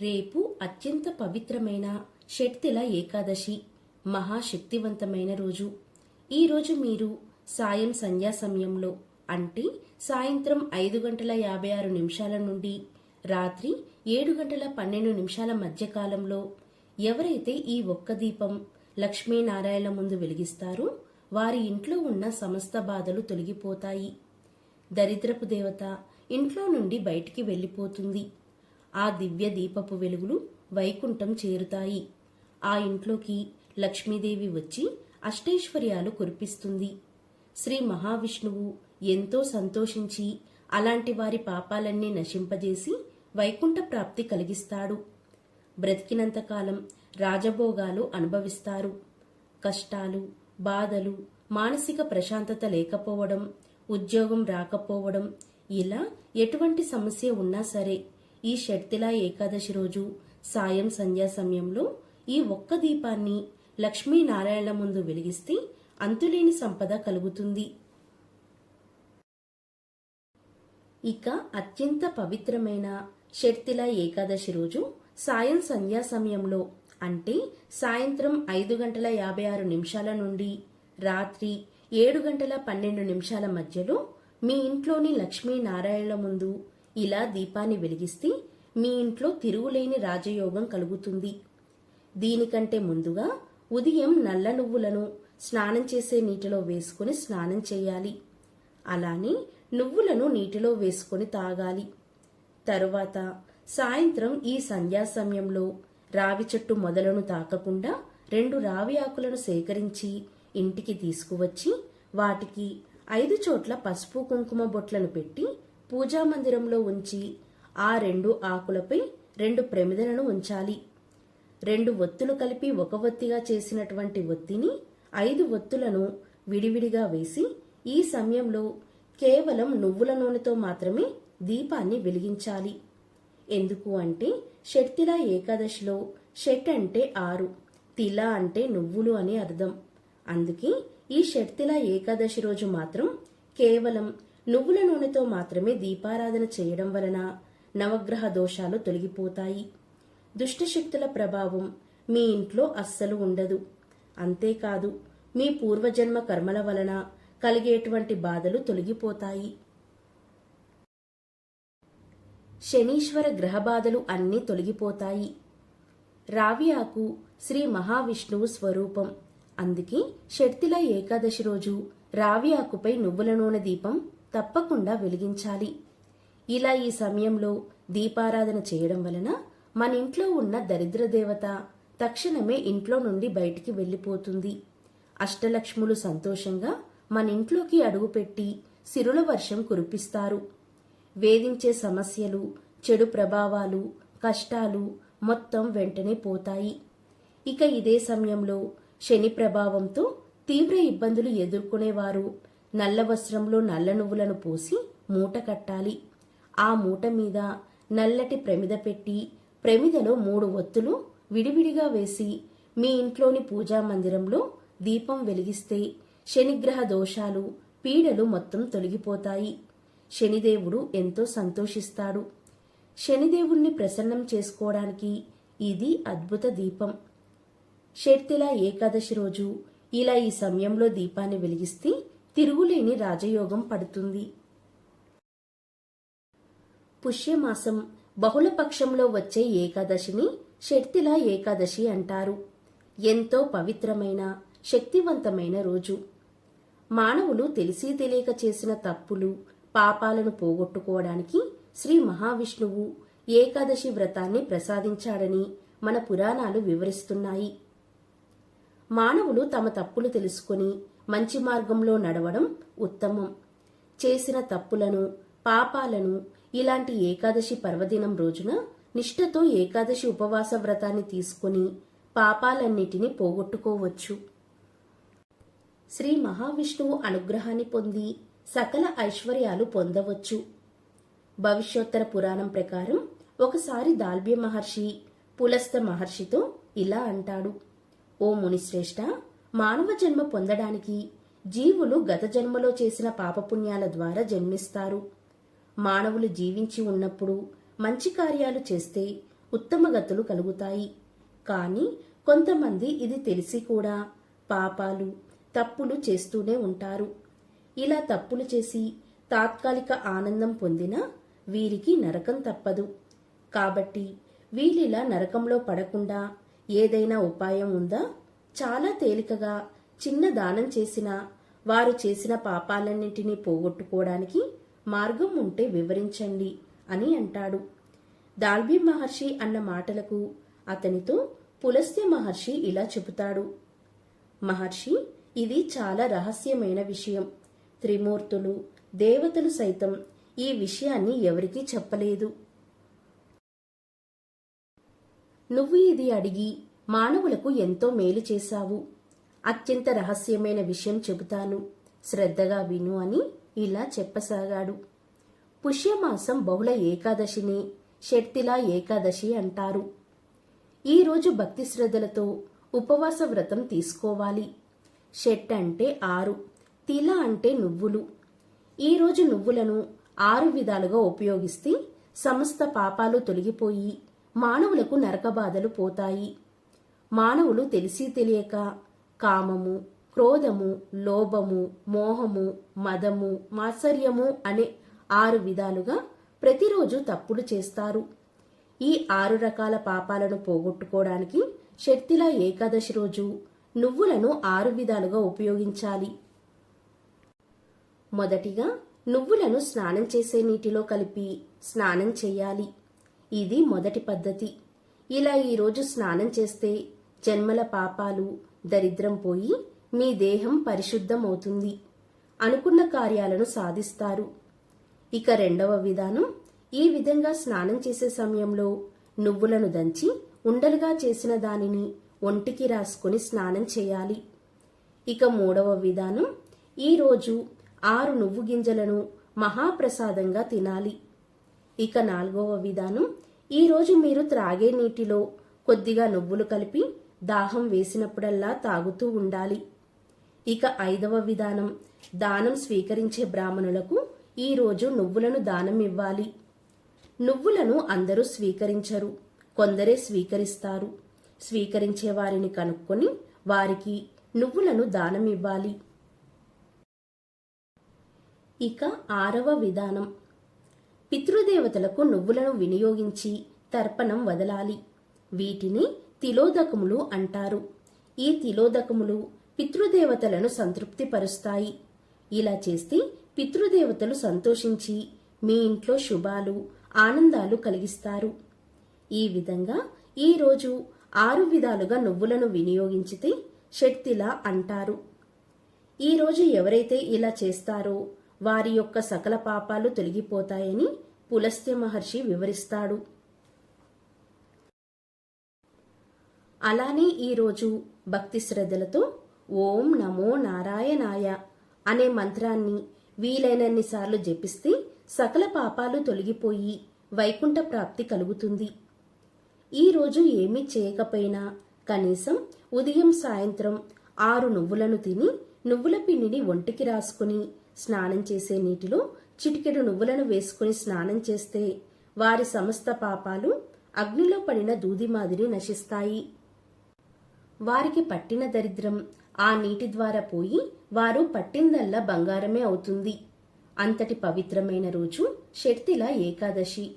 రేపు అత్యంత పవిత్రమైన షట్తిల ఏకాదశి మహాశక్తివంతమైన రోజు. ఈరోజు మీరు సాయం సంధ్యా సమయంలో అంటే సాయంత్రం ఐదు గంటల యాభై ఆరు నిమిషాల నుండి రాత్రి ఏడు గంటల పన్నెండు నిమిషాల మధ్య కాలంలో ఎవరైతే ఈ ఒక్క దీపం లక్ష్మీనారాయణ ముందు వెలిగిస్తారో వారి ఇంట్లో ఉన్న సమస్త బాధలు తొలగిపోతాయి. దరిద్రపు దేవత ఇంట్లో నుండి బయటికి వెళ్ళిపోతుంది. ఆ దివ్య దీపపు వెలుగులు వైకుంఠం చేరుతాయి. ఆ ఇంట్లోకి లక్ష్మీదేవి వచ్చి అష్టైశ్వర్యాలు కురిపిస్తుంది. శ్రీ మహావిష్ణువు ఎంతో సంతోషించి అలాంటి వారి పాపాలన్నీ నశింపజేసి వైకుంఠ ప్రాప్తి కలిగిస్తాడు. బ్రతికినంతకాలం రాజభోగాలు అనుభవిస్తారు. కష్టాలు బాధలు మానసిక ప్రశాంతత లేకపోవడం ఉద్యోగం రాకపోవడం ఇలా ఎటువంటి సమస్య ఉన్నా సరే ఈ షట్తిలా ఏకాదశి రోజు సాయం సంధ్యా సమయంలో ఈ ఒక్క దీపాన్ని లక్ష్మీనారాయణ ముందు వెలిగిస్తే అంతులేని సంపద కలుగుతుంది. ఇక అత్యంత పవిత్రమైన షర్తిల ఏకాదశి రోజు సాయం సంధ్యా సమయంలో అంటే సాయంత్రం ఐదు గంటల యాభై ఆరు నిమిషాల నుండి రాత్రి ఏడు గంటల పన్నెండు నిమిషాల మధ్యలో మీ ఇంట్లోని లక్ష్మీనారాయణ ముందు ఇలా దీపాన్ని వెలిగిస్తే మీ ఇంట్లో తిరుగులేని రాజయోగం కలుగుతుంది. దీనికంటే ముందుగా ఉదయం నల్ల నువ్వులను స్నానం చేసే నీటిలో వేసుకుని స్నానం చేయాలి. అలానే నువ్వులను నీటిలో వేసుకొని తాగాలి. తరువాత సాయంత్రం ఈ సంధ్యా సమయంలో రావి చెట్టు మొదలను తాకకుండా రెండు రావి ఆకులను సేకరించి ఇంటికి తీసుకువచ్చి వాటికి ఐదు చోట్ల పసుపు కుంకుమ బొట్లను పెట్టి పూజా మందిరంలో ఉంచి ఆ రెండు ఆకులపై రెండు ప్రమిదలను ఉంచాలి. రెండు ఒత్తులు కలిపి ఒక ఒత్తిగా చేసినటువంటి ఒత్తిని ఐదు ఒత్తులను విడివిడిగా వేసి ఈ సమయంలో కేవలం నువ్వుల నూనెతో మాత్రమే దీపాన్ని వెలిగించాలి. ఎందుకు అంటే షట్తిల ఏకాదశిలో షట్ అంటే ఆరు తిల అంటే నువ్వులు అని అర్థం. అందుకే ఈ షట్తిల ఏకాదశి రోజు మాత్రం కేవలం నువ్వుల నూనెతో మాత్రమే దీపారాధన చేయడం వలన నవగ్రహ దోషాలు తొలగిపోతాయి. దుష్టశక్తుల ప్రభావం మీ ఇంట్లో అస్సలు ఉండదు. అంతేకాదు మీ పూర్వజన్మ కర్మల వలన కలిగేటువంటి బాధలు తొలగిపోతాయి. శనీశ్వర గ్రహ బాధలు అన్నీ తొలగిపోతాయి. రావి ఆకు శ్రీ మహావిష్ణువు స్వరూపం. అందుకే షట్తిల ఏకాదశి రోజు రావి ఆకుపై నువ్వుల నూనె దీపం తప్పకుండా వెలిగించాలి. ఇలా ఈ సమయంలో దీపారాధన చేయడం వలన మన ఇంట్లో ఉన్న దరిద్ర దేవత తక్షణమే ఇంట్లో నుండి బయటికి వెళ్ళిపోతుంది. అష్టలక్ష్ములు సంతోషంగా మన ఇంట్లోకి అడుగుపెట్టి సిరుల వర్షం కురిపిస్తారు. వేధించే సమస్యలు చెడు ప్రభావాలు కష్టాలు మొత్తం వెంటనే పోతాయి. ఇక ఇదే సమయంలో శని ప్రభావంతో తీవ్ర ఇబ్బందులు ఎదుర్కొనేవారు నల్ల వస్త్రంలో నల్ల నువ్వులను పోసి మూట కట్టాలి. ఆ మూట మీద నల్లటి ప్రమిద పెట్టి ప్రమిదలో మూడు ఒత్తులు విడివిడిగా వేసి మీ ఇంట్లోని పూజా మందిరంలో దీపం వెలిగిస్తే శనిగ్రహ దోషాలు పీడలు మొత్తం తొలగిపోతాయి. శనిదేవుడు ఎంతో సంతోషిస్తాడు. శనిదేవుణ్ణి ప్రసన్నం చేసుకోవడానికి ఇది అద్భుత దీపం. షట్తిల ఏకాదశి రోజు ఇలా ఈ సమయంలో దీపాన్ని వెలిగిస్తే తిరుగులేని రాజయోగం పడుతుంది. పుష్యమాసం బహుళపక్షంలో వచ్చే ఏకాదశిని షట్తిల ఏకాదశి అంటారు. ఎంతో పవిత్రమైన శక్తివంతమైన రోజు. మానవులు తెలిసి తెలియక చేసిన తప్పులు పాపాలను పోగొట్టుకోవడానికి శ్రీ మహావిష్ణువు ఏకాదశి వ్రతాన్ని ప్రసాదించాడని మన పురాణాలు వివరిస్తున్నాయి. మానవులు తమ తప్పులు తెలుసుకొని మంచి మార్గంలో నడవడం ఉత్తమం. చేసిన తప్పులను పాపాలను ఇలాంటి ఏకాదశి పర్వదినం రోజున నిష్ఠతో ఏకాదశి ఉపవాస వ్రతాన్ని తీసుకుని పాపాలన్నిటినీ పోగొట్టుకోవచ్చు. శ్రీ మహావిష్ణువు అనుగ్రహాన్ని పొంది సకల ఐశ్వర్యాలు పొందవచ్చు. భవిష్యోత్తర పురాణం ప్రకారం ఒకసారి దాల్బ్య మహర్షి పులస్త మహర్షితో ఇలా అంటాడు. ఓ మునిశ్రేష్ఠ మానవ జన్మ పొందడానికి జీవులు గత జన్మలో చేసిన పాపపుణ్యాల ద్వారా జన్మిస్తారు. మానవులు జీవించి ఉన్నప్పుడు మంచి కార్యాలు చేస్తే ఉత్తమ గతులు కలుగుతాయి. కానీ కొంతమంది ఇది తెలిసి కూడా పాపాలు తప్పులు చేస్తూనే ఉంటారు. ఇలా తప్పులు చేసి తాత్కాలిక ఆనందం పొందినా వీరికి నరకం తప్పదు. కాబట్టి వీళ్ళిలా నరకంలో పడకుండా ఏదైనా ఉపాయం ఉందా? చాలా తేలికగా చిన్న దానం చేసినా వారు చేసిన పాపాలన్నింటినీ పోగొట్టుకోవడానికి మార్గం ఉంటే వివరించండి అని అంటాడు. దాల్బీ మహర్షి అన్న మాటలకు అతనితో పులస్త్య మహర్షి ఇలా చెబుతాడు. మహర్షి ఇది చాలా రహస్యమైన విషయం. త్రిమూర్తులు దేవతలు సైతం ఈ విషయాన్ని ఎవరికీ చెప్పలేదు. నువ్వు ఇది అడిగి మానవులకు ఎంతో మేలు చేశావు. అత్యంత రహస్యమైన విషయం చెబుతాను. శ్రద్ధగా విను అని ఇలా చెప్పసాగాడు. పుష్యమాసం బహుళ ఏకాదశిని షట్తిలా ఏకాదశి అంటారు. ఈరోజు భక్తి శ్రద్ధలతో ఉపవాస వ్రతం తీసుకోవాలి. షెట్ అంటే ఆరు తిల అంటే నువ్వులు. ఈరోజు నువ్వులను ఆరు విధాలుగా ఉపయోగిస్తే సమస్త పాపాలు తొలగిపోయి మానవులకు నరకబాధలు పోతాయి. మానవులు తెలిసి తెలియక కామము క్రోధము లోభము మోహము మదము మాత్సర్యము అనే ఆరు విధాలుగా ప్రతిరోజు తప్పులు చేస్తారు. ఈ ఆరు రకాల పాపాలను పోగొట్టుకోవడానికి శక్తిలా ఏకాదశి రోజు నువ్వులను ఆరు విధాలుగా ఉపయోగించాలి. మొదటిగా నువ్వులను స్నానం చేసే నీటిలో కలిపి స్నానం చేయాలి. ఇది మొదటి పద్ధతి. ఇలా ఈరోజు స్నానం చేస్తే జన్మల పాపాలు దరిద్రం పోయి మీ దేహం పరిశుద్ధమవుతుంది అనుకున్న కార్యాలను సాధిస్తారు. ఇక రెండవ విధానం ఈ విధంగా స్నానం చేసే సమయంలో నువ్వులను దంచి ఉండలుగా చేసిన దానిని ఒంటికి రాసుకొని స్నానం చేయాలి. ఇక మూడవ విధానం ఈరోజు ఆరు నువ్వు గింజలను మహాప్రసాదంగా తినాలి. ఇక నాలుగవ విధానం ఈరోజు మీరు త్రాగే నీటిలో కొద్దిగా నువ్వులు కలిపి దాహం వేసినప్పుడల్లా తాగుతూ ఉండాలి. ఇక ఐదవ విధానం దానం స్వీకరించే బ్రాహ్మణులకు ఈరోజు నువ్వులను దానం ఇవ్వాలి. నువ్వులను అందరూ స్వీకరించరు కొందరే స్వీకరిస్తారు. స్వీకరించే వారిని కనుక్కొని వారికి నువ్వులను దానం ఇవ్వాలి. ఇక ఆరవ విధానం పితృదేవతలకు నువ్వులను వినియోగించి తర్పణం వదలాలి. వీటిని తిలోదకములు అంటారు. ఈ తిలోదకములు పితృదేవతలను సంతృప్తిపరుస్తాయి. ఇలా చేస్తే పితృదేవతలు సంతోషించి మీ ఇంట్లో శుభాలు ఆనందాలు కలిగిస్తారు. ఈ విధంగా ఈరోజు ఆరు విధాలుగా నువ్వులను వినియోగించితే శక్తిలా అంటారు. ఈరోజు ఎవరైతే ఇలా చేస్తారో వారి యొక్క సకల పాపాలు తొలగిపోతాయని పులస్త్య మహర్షి వివరిస్తాడు. అలానే ఈరోజు భక్తి శ్రద్ధలతో ఓం నమో నారాయణాయ అనే మంత్రాన్ని వీలైనన్నిసార్లు జపిస్తే సకల పాపాలు తొలగిపోయి వైకుంఠ ప్రాప్తి కలుగుతుంది. ఈరోజు ఏమీ చేయకపోయినా కనీసం ఉదయం సాయంత్రం ఆరు నువ్వులను తిని నువ్వుల పిండిని ఒంటికి రాసుకుని స్నానం చేసే నీటిలో చిటికెడు నువ్వులను వేసుకుని స్నానం చేస్తే వారి సమస్త పాపాలు అగ్నిలో పడిన దూది మాదిరి నశిస్తాయి. వారికి పట్టిన దరిద్రం. ఆ నీటి ద్వారా పోయి వారు పట్టిందల్లా బంగారమే అవుతుంది. అంతటి పవిత్రమైన రోజు షర్తిల ఏకాదశి.